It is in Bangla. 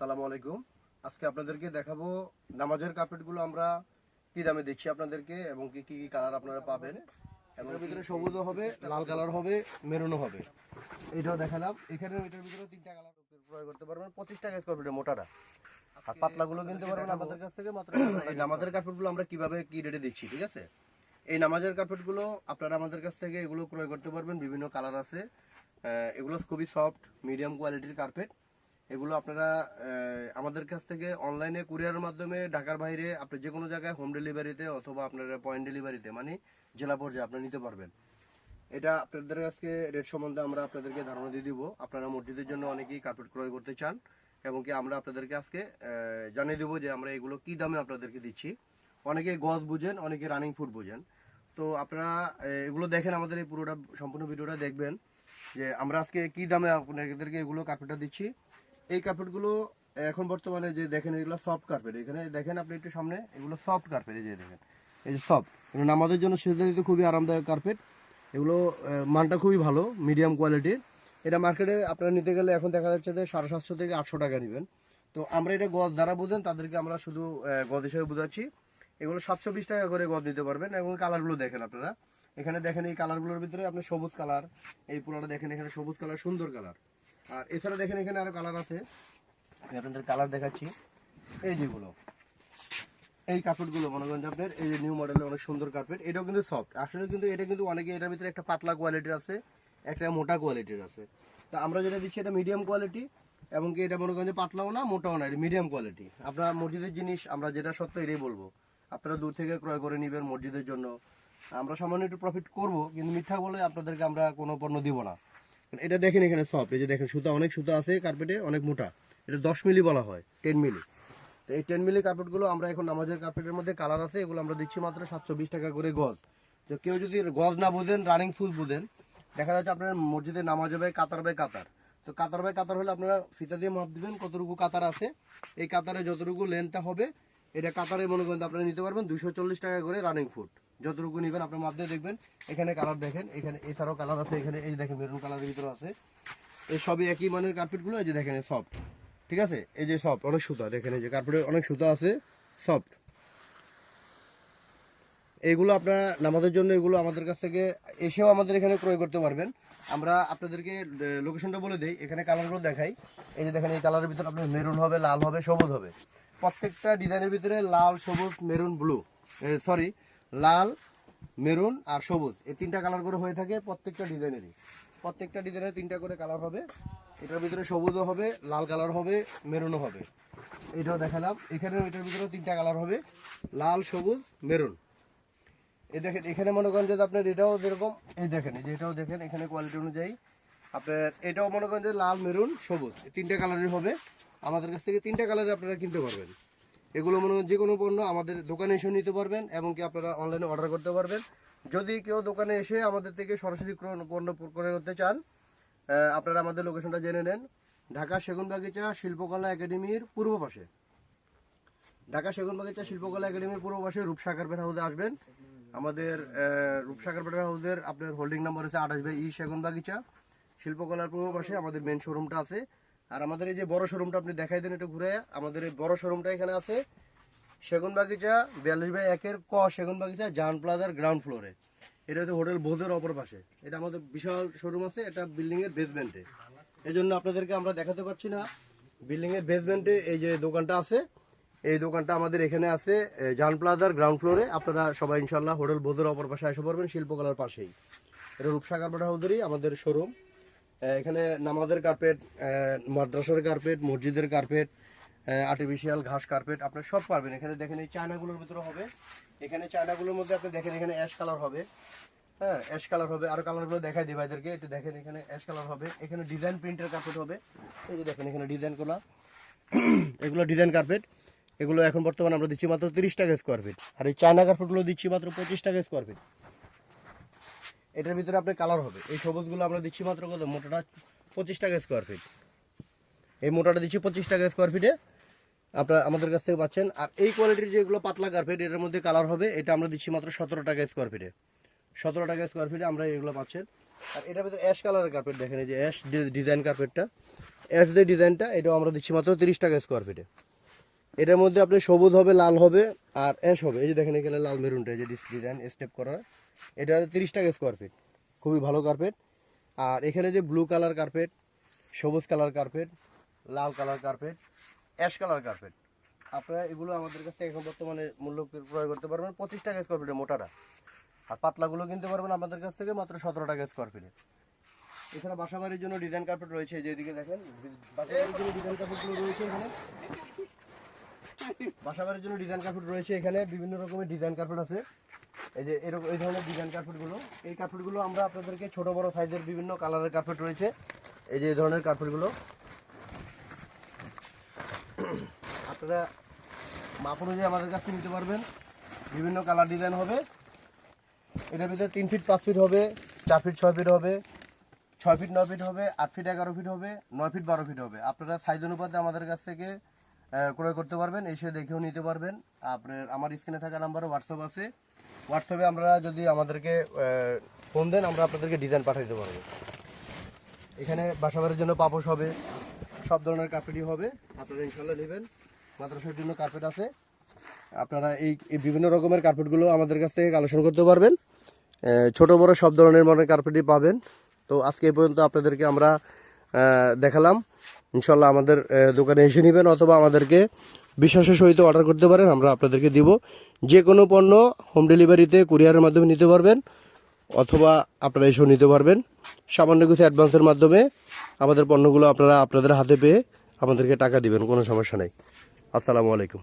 আসসালামু আলাইকুম। আজকে আপনাদেরকে দেখাবো নামাজের কার্পেটগুলো আমরা কি দামে দেখছি আপনাদেরকে এবং কি কি কালার আপনারা পাবেন এবং এর ভিতরে সবুজও হবে লাল কালার হবে মেরুনও হবে। এটাও দেখালাম। এখানে এটার ভিতরে তিনটা কালার ক্রয় করতে পারবেন। পঁচিশ টাকা স্কোয়ার ফিটের মোটাটা। আর পাতলাগুলো কিনতে পারবেন আমাদের কাছ থেকে মাত্র এই নামাজের কার্পেটগুলো আমরা কীভাবে কি রেটে দিচ্ছি ঠিক আছে? এই নামাজের কার্পেটগুলো আপনারা আমাদের কাছ থেকে এগুলো ক্রয় করতে পারবেন। বিভিন্ন কালার আছে। এগুলো খুবই সফট মিডিয়াম কোয়ালিটির কার্পেট এগুলো আপনারা আমাদের কাছ থেকে অনলাইনে কুরিয়ারের মাধ্যমে ঢাকার বাইরে আপনি যে কোনো জায়গায় হোম ডেলিভারিতে অথবা আপনার পয়েন্ট ডেলিভারিতে মানে জেলা পর্যায়ে আপনি নিতে পারবেন। এটা আপনাদের কাছে রেট সম্বন্ধে আমরা আপনাদেরকে ধারণা দিয়ে দিব। আপনারা মসজিদের জন্য অনেকেই কার্পেট ক্রয় করতে চান এবং কি আমরা আপনাদেরকে আজকে জানিয়ে দেবো যে আমরা এগুলো কি দামে আপনাদেরকে দিচ্ছি। অনেকে গজ বুঝেন, অনেকে রানিং ফুড বুঝেন। তো আপনারা এগুলো দেখেন আমাদের এই পুরোটা সম্পূর্ণ ভিডিওটা দেখবেন যে আমরা আজকে কি দামে আপনাদেরকে এগুলো কার্পেটটা দিচ্ছি। এই কার্পেটগুলো এখন বর্তমানে যে দেখেন, এগুলো সফট কার্পেট এখানে দেখেন আপনি একটু সামনে, এগুলো সফট কার্পেট এই যে দেখেন, এই যে সফট নামাজের জন্য সেজদা দিতে খুবই আরামদায়ক কার্পেট এগুলো মানটা খুবই ভালো মিডিয়াম কোয়ালিটির এটা মার্কেটে আপনারা নিতে গেলে এখন দেখা যাচ্ছে যে সাড়ে সাতশো থেকে আটশো টাকা নেবেন। তো আমরা এটা গজ যারা বোঝেন, তাদেরকে আমরা শুধু গজ হিসেবে বোঝাচ্ছি। এগুলো সাতশো বিশ টাকা করে গজ নিতে পারবেন এবং কালারগুলো দেখেন আপনারা। এখানে দেখেন এই কালারগুলোর ভিতরে আপনি সবুজ কালার এই পুরোটা দেখেন, এখানে সবুজ কালার সুন্দর কালার আর এছাড়া দেখেন এখানে আরও কালার আছে। আপনাদের কালার দেখাচ্ছি। এই যেগুলো, এই কার্পেটগুলো মনে করেন আপনার এই যে নিউ মডেলের অনেক সুন্দর কার্পেট এটাও কিন্তু সফট আসলে কিন্তু এটা কিন্তু অনেকে এটার ভিতরে একটা পাতলা কোয়ালিটির আছে, একটা মোটা কোয়ালিটির আছে। তা আমরা যেটা দিচ্ছি, এটা মিডিয়াম কোয়ালিটি এবং কি এটা মনে করেন যে পাতলাও না, মোটাও না, এটা মিডিয়াম কোয়ালিটি আপনার মসজিদের জিনিস, আমরা যেটা সত্য এটাই বলব। আপনারা দূর থেকে ক্রয় করে নেবেন মসজিদের জন্য। আমরা সামান্য একটু প্রফিট করব, কিন্তু মিথ্যা বলে আপনাদেরকে আমরা কোনো পণ্য দিব না। এটা দেখেন এখানে সফট এই যে দেখেন সুতা, অনেক সুতা আছে কার্পেটে অনেক মোটা। এটা দশ মিলি বলা হয় টেন মিলি। তো এই টেন মিলি কার্পেটগুলো আমরা এখন নামাজের কার্পেটের মধ্যে কালার আছে, এগুলো আমরা দিচ্ছি মাত্র সাতশো বিশ টাকা করে গজ। তো কেউ যদি গজ না বোঝেন রানিং ফুল বোঝেন, দেখা যাচ্ছে আপনার মসজিদে নামাজ হবে কাতার বাই কাতার। তো কাতার বাই কাতার হলে আপনারা ফিতা দিয়ে মাপ দেবেন কতটুকু কাতার আছে। এই কাতারে যতটুকু লেন্থটা হবে, এটা কাতারে মনে করেন আপনারা নিতে পারবেন দুশো টাকা করে রানিং ফুট যতটুকু নেবেন, আপনার মাধ্যমে দেখবেন। এখানে কালার দেখেন, এখানে এছাড়াও কালার আছে, এখানে এই দেখেন মেরুন কালারের ভিতরে আছে। এই সবই একই মানের কার্পেটগুলো এই যে দেখেন সফট ঠিক আছে? এই যে সফট অনেক সুতা, দেখেন এই যে কার্পেটে অনেক সুতা আছে সফট এইগুলো আপনারা নামাজের জন্য এগুলো আমাদের কাছ থেকে এসেও আমাদের এখানে ক্রয় করতে পারবেন। আমরা আপনাদেরকে লোকেশনটা বলে দিই, এখানে কালারগুলো দেখাই। এই যে দেখেন, এই কালারের ভিতরে আপনার মেরুন হবে, লাল হবে, সবুজ হবে। প্রত্যেকটা ডিজাইনের ভিতরে লাল, সবুজ মেরুন ব্লু সরি লাল, মেরুন আর সবুজ। এই তিনটা কালার করে হয়ে থাকে প্রত্যেকটা ডিজাইনেরই। প্রত্যেকটা ডিজাইনের তিনটা করে কালার হবে। এটার ভিতরে সবুজও হবে, লাল কালার হবে, মেরুনও হবে। এটাও দেখালাম। এখানে এটার ভিতরে তিনটা কালার হবে, লাল, সবুজ, মেরুন। এই দেখেন, এখানে মনে করেন যে আপনার এটাও যেরকম, এই দেখেন, এই যে এটাও দেখেন, এখানে কোয়ালিটি অনুযায়ী আপনার, এটাও মনে করেন যে লাল, মেরুন, সবুজ। এই তিনটা কালারের হবে। আমাদের কাছ থেকে তিনটা কালারে আপনারা কিনতে পারবেন। এগুলো মনে যে কোনো পণ্য আমাদের দোকানে এসে নিতে পারবেন এবং কি আপনারা অনলাইনে অর্ডার করতে পারবেন। যদি কেউ দোকানে এসে আমাদের থেকে সরাসরি পণ্য ক্রয় করতে চান আপনারা আমাদের লোকেশনটা জেনে নেন। ঢাকা সেগুনবাগিচা শিল্পকলা একাডেমির পূর্ব পাশে। ঢাকা সেগুনবাগিচা শিল্পকলা একাডেমির পূর্ব পাশে রূপসা কার্পেট হাউসে আসবেন। আমাদের আহ, রূপসা কার্পেট হাউসের আপনার হোল্ডিং নাম্বার হচ্ছে আঠাশ বাই ই সেগুন বাগিচা শিল্পকলার পূর্ব পাশে আমাদের মেন শোরুমটা আছে। আর আমাদের এই যে বড় শোরুমটা আপনি দেখাই দেন একটু ঘুরে, আমাদের এই বড় শোরুমটা এখানে আছে সেগুন বাগিচা, বিয়াল্লিশ বাই একের ক সেগুন বাগিচা, জান প্লাজার গ্রাউন্ড ফ্লোরে এটা হচ্ছে হোটেল বোঝের অপর পাশে। এটা আমাদের বিশাল শোরুম আছে, এটা বিল্ডিং এর বেসমেন্টে এই জন্য আপনাদেরকে আমরা দেখাতে পারছি না। বিল্ডিং এর বেসমেন্টে এই যে দোকানটা আছে, এই দোকানটা আমাদের এখানে আছে জান প্লাজার গ্রাউন্ড ফ্লোরে আপনারা সবাই ইনশাল্লাহ হোটেল বোঝের অপর পাশে এসে পড়বেন, শিল্পকলার পাশেই। এটা রূপসা কার্পেট হাউসেরই আমাদের শোরুম এখানে নামাজের কার্পেট মাদ্রাসার কার্পেট মসজিদের কার্পেট আর্টিফিশিয়াল ঘাস কার্পেট আপনি সব পারবেন। এখানে দেখেন এই চায়নাগুলোর ভিতরে হবে। এখানে চায়নাগুলোর মধ্যে আপনি দেখেন এখানে অ্যাশ কালার হবে। হ্যাঁ অ্যাশ কালার হবে। আর কালারগুলো দেখাই দিই ভাইদেরকে। একটু দেখেন এখানে অ্যাশ কালার হবে। এখানে ডিজাইন প্রিন্টের কার্পেট হবে। এই যে দেখেন এখানে ডিজাইন করা এগুলো ডিজাইন কার্পেট এগুলো এখন বর্তমানে আমরা দিচ্ছি মাত্র তিরিশ টাকা স্কোয়ার ফিট আর এই চায়না কার্পেটগুলো দিচ্ছি মাত্র পঁচিশ টাকা স্কোয়ার ফিট এটার ভিতরে আপনার কালার হবে। এই সবুজগুলো আমরা দিচ্ছি মাত্র কত? মোটাটা পঁচিশ টাকা স্কোয়ার ফিট এই মোটাটা দিচ্ছি পঁচিশ টাকা স্কোয়ার ফিটে আপনার আমাদের কাছ থেকে পাচ্ছেন। আর এই কোয়ালিটির যেগুলো পাতলা কার্পেট এটার মধ্যে কালার হবে। এটা আমরা দিচ্ছি মাত্র সতেরো টাকা স্কোয়ার ফিটে সতেরো টাকা স্কোয়ার ফিটে আমরা এগুলো পাচ্ছেন। আর এটার ভিতরে অ্যাশ কালারের কার্পেট দেখেন, এই যে অ্যাশ ডিজাইন কার্পেটটা অ্যাশ যে ডিজাইনটা এটাও আমরা দিচ্ছি মাত্র তিরিশ টাকা স্কোয়ার ফিটে এটার মধ্যে আপনি সবুজ হবে, লাল হবে আর অ্যাশ হবে। এই যে দেখেন এখানে লাল মেরুনটা যে ডিজাইন স্টেপ করা। এটা তিরিশ টাকা স্কোয়ার ফিট খুবই ভালো কার্পেট আর এখানে যে ব্লু কালার কার্পেট সবুজ কালার কার্পেট লাল colour carpet ash colour carpet আপনারা এগুলো আমাদের কাছে এখন বর্তমানে মূল্য ক্রয় করতে পারবেন পঁচিশ টাকা স্কোয়ার ফিটে মোটাটা। আর পাতলাগুলো কিনতে পারবেন আমাদের কাছ থেকে মাত্র সতেরো টাকা স্কোয়ার ফিটে এছাড়া বাসাবাড়ির জন্য ডিজাইন কার্পেট রয়েছে যেদিকে দেখেন। বাসাবাড়ির জন্য ডিজাইন কার্পেটগুলো রয়েছে এখানে। বাসাবাড়ির জন্য ডিজাইন কার্পেট রয়েছে এখানে, বিভিন্ন রকমের ডিজাইন কার্পেট আছে। এই যে এরকম, এই ধরনের ডিজাইন কার্পেটগুলো এই কার্পেটগুলো আমরা আপনাদেরকে ছোট, বড় সাইজের বিভিন্ন কালারের কার্পেট রয়েছে। এই যে এই ধরনের কার্পেটগুলো আপনারা মাপ অনুযায়ী আমাদের কাছে নিতে পারবেন। বিভিন্ন কালার ডিজাইন হবে। এটার ভিতরে তিন ফিট পাঁচ ফিট হবে, চার ফিট ছয় ফিট হবে, ছয় ফিট নয় ফিট হবে, আট ফিট এগারো ফিট হবে, নয় ফিট বারো ফিট হবে। আপনারা সাইজ অনুপাতে আমাদের কাছ থেকে ক্রয় করতে পারবেন, এসে দেখেও নিতে পারবেন। আপনার, আমার স্ক্রিনে থাকা নাম্বারে হোয়াটসঅ্যাপ আছে। হোয়াটসঅ্যাপে আমরা যদি আমাদেরকে ফোন দেন, আমরা আপনাদেরকে ডিজাইন পাঠিয়ে দিতে পারব। এখানে বাসাবাড়ির জন্য পাপোশ হবে, সব ধরনের কার্পেটই হবে। আপনারা ইনশাল্লাহ নেবেন। মাদ্রাসার জন্য কার্পেট আছে। আপনারা এই বিভিন্ন রকমের কার্পেটগুলো আমাদের কাছ থেকে কালেকশন করতে পারবেন। ছোট বড় সব ধরনের মনের কার্পেটই পাবেন। তো আজকে এই পর্যন্ত আপনাদেরকে আমরা দেখালাম। ইনশাল্লাহ আমাদের দোকানে এসে নেবেন অথবা আমাদেরকে বিশ্বাসের সহিত অর্ডার করতে পারেন, আমরা আপনাদেরকে দিব। যে কোনো পণ্য হোম ডেলিভারিতে কুরিয়ারের মাধ্যমে নিতে পারবেন অথবা আপনারা এসেও নিতে পারবেন। সামান্য কিছু অ্যাডভান্সের মাধ্যমে আমাদের পণ্যগুলো আপনারা আপনাদের হাতে পেয়ে আমাদেরকে টাকা দিবেন, কোনো সমস্যা নেই। আসসালামু আলাইকুম।